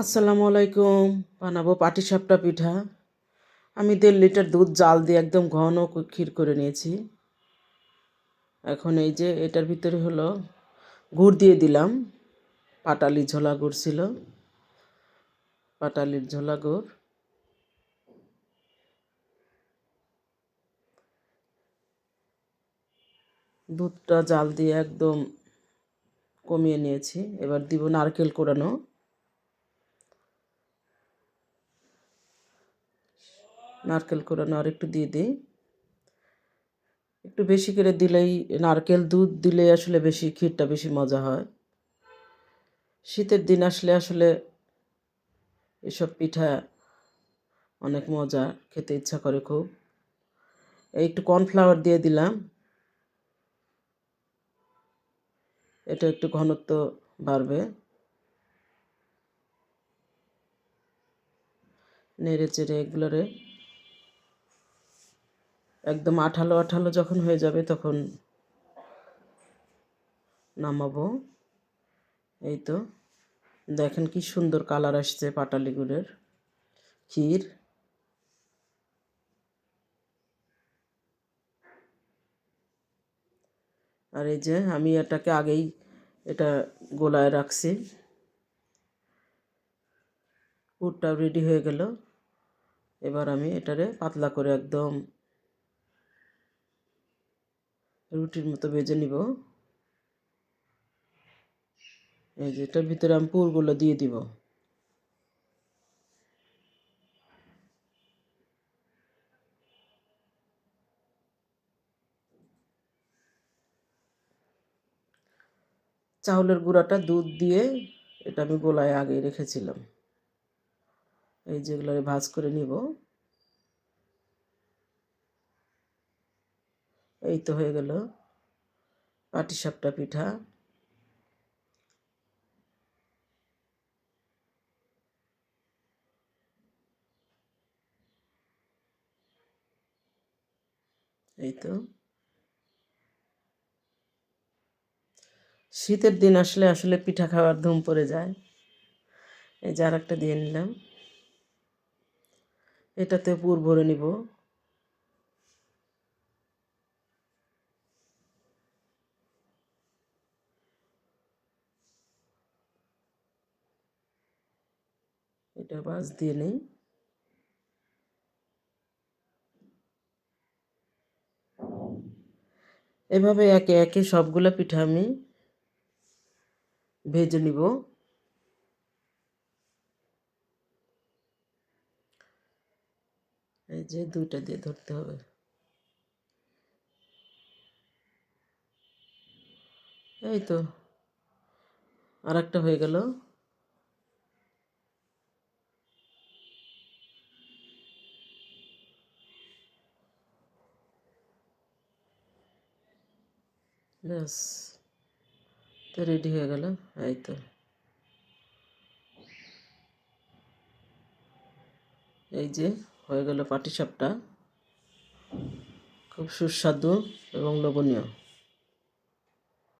আসসালামু আলাইকুম। বানাবো পাটিসাপটা পিঠা। আমি দেড় লিটার দুধ জাল দিয়ে একদম ঘন ক্ষীর করে নিয়েছি। এখন এই যে এটার ভিতরে হলো গুড় দিয়ে দিলাম। পাটালি ঝোলা গুড় ছিল। পাটালির ঝোলা গুড়। দুধটা জাল দিয়ে একদম কমিয়ে নিয়েছি। এবার দিব নারকেল কোড়ানো নারকেল কোড়ানো আর একটু দিয়ে দিই। একটু বেশি করে দিলেই নারকেল দুধ দিলে আসলে বেশি, ক্ষীরটা বেশি মজা হয়। শীতের দিন আসলে আসলে এসব পিঠা অনেক মজা, খেতে ইচ্ছা করে খুব। একটু কর্নফ্লাওয়ার দিয়ে দিলাম। এটা একটু ঘনত্ব বাড়বে। নেড়ে চেড়ে এগুলোরে একদম আঠালো আঠালো যখন হয়ে যাবে তখন নামাবো। এই তো, দেখেন কি সুন্দর কালার আসছে পাটালি গুড়ের ক্ষীর। আর এই যে আমি এটাকে আগেই এটা গোলায় রাখছি। পুরটাও রেডি হয়ে গেল। এবার আমি এটারে পাতলা করে একদম রুটির মতো ভেজে নিব। এই যে এটার ভিতরে আমি পুরগুলো দিয়ে দিব। চাউলের গুঁড়াটা দুধ দিয়ে এটা আমি গোলায় আগে রেখেছিলাম। এই যেগুলো ভাজ করে নিব। এই তো হয়ে গেল। পাটিসাপটা পিঠা। এই তো। শীতের দিন আসলে আসলে পিঠা খাওয়ার ধুম পড়ে যায়। এই যে একটা দিয়ে নিলাম। এটাতে পুর ভরে নিব। এটা বাস দিয়ে নেই। এভাবে একে একে সবগুলো পিঠা আমি ভেজে নিব। এই যে দুইটা দিয়ে ধরতে হবে। এই তো আর একটা হয়ে গেল। ব্যাস, তো রেডি হয়ে গেল এই তো। এই যে, হয়ে গেল পাটিসাপটা। খুব সুস্বাদু এবং লোভনীয়।